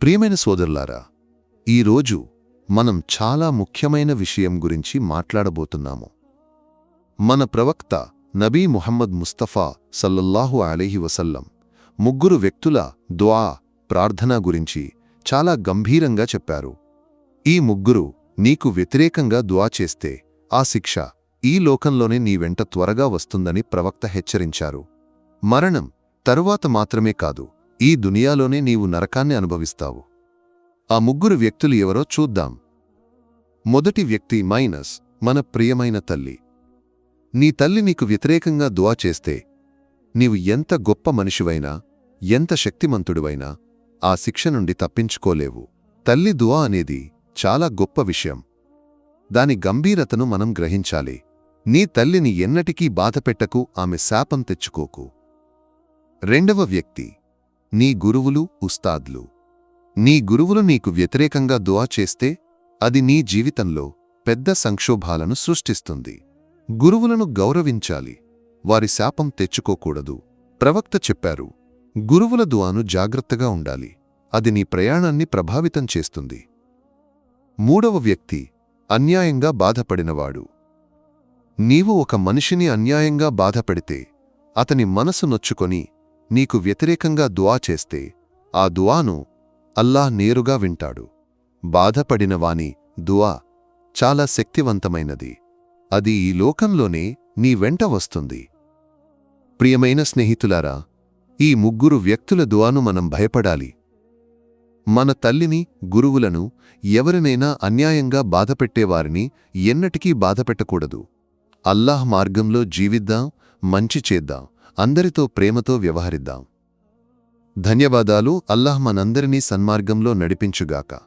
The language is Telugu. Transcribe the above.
ప్రియమైన సోదరులారా ఈరోజు మనం చాలా ముఖ్యమైన విషయం గురించి మాట్లాడబోతున్నాము. మన ప్రవక్త నబీ ముహమ్మద్ ముస్తఫా సల్లల్లాహు అలీహి వసల్లం ముగ్గురు వ్యక్తుల ద్వా ప్రార్థన గురించి చాలా గంభీరంగా చెప్పారు. ఈ ముగ్గురు నీకు వ్యతిరేకంగా ద్వా చేస్తే ఆ శిక్ష ఈ లోకంలోనే నీ వెంట త్వరగా వస్తుందని ప్రవక్త హెచ్చరించారు. మరణం తరువాత మాత్రమే కాదు ఈ దునియాలోనే నీవు నరకాన్ని అనుభవిస్తావు. ఆ ముగ్గురు వ్యక్తులు ఎవరో చూద్దాం. మొదటి వ్యక్తి మైనస్ మన ప్రియమైన తల్లి. నీ తల్లి నీకు వ్యతిరేకంగా దువా చేస్తే నీవు ఎంత గొప్ప మనిషివైనా ఎంత శక్తిమంతుడివైనా ఆ శిక్ష నుండి తప్పించుకోలేవు. తల్లి దువా అనేది చాలా గొప్ప విషయం. దాని గంభీరతను మనం గ్రహించాలి. నీ తల్లిని ఎన్నటికీ బాధపెట్టకు ఆమె శాపం తెచ్చుకోకు. రెండవ వ్యక్తి నీ గురువులు ఉస్తాద్లు. నీ గురువులు నీకు వ్యతిరేకంగా దువా చేస్తే అది నీ జీవితంలో పెద్ద సంక్షోభాలను సృష్టిస్తుంది. గురువులను గౌరవించాలి. వారి శాపం తెచ్చుకోకూడదు. ప్రవక్త చెప్పారు గురువుల దువాను జాగ్రత్తగా ఉండాలి. అది నీ ప్రయాణాన్ని ప్రభావితం చేస్తుంది. మూడవ వ్యక్తి అన్యాయంగా బాధపడినవాడు. నీవు ఒక మనిషిని అన్యాయంగా బాధపెడితే అతని మనసు నొచ్చుకొని నీకు వ్యతిరేకంగా దువా చేస్తే ఆ దువాను అల్లాహ్ నేరుగా వింటాడు. బాధపడిన వాని దువా చాలా శక్తివంతమైనది. అది ఈ లోకంలోనే నీ వెంట వస్తుంది. ప్రియమైన స్నేహితులారా ఈ ముగ్గురు వ్యక్తుల దువాను మనం భయపడాలి. మన తల్లిని గురువులను ఎవరినైనా అన్యాయంగా బాధపెట్టేవారిని ఎన్నటికీ బాధపెట్టకూడదు. అల్లాహ్ మార్గంలో జీవిద్దాం మంచి చేద్దాం. అందరితో ప్రేమతో వ్యవహరిద్దాం. ధన్యవాదాలు. అల్లాహ్ మనందరినీ సన్మార్గంలో నడిపించుగాక.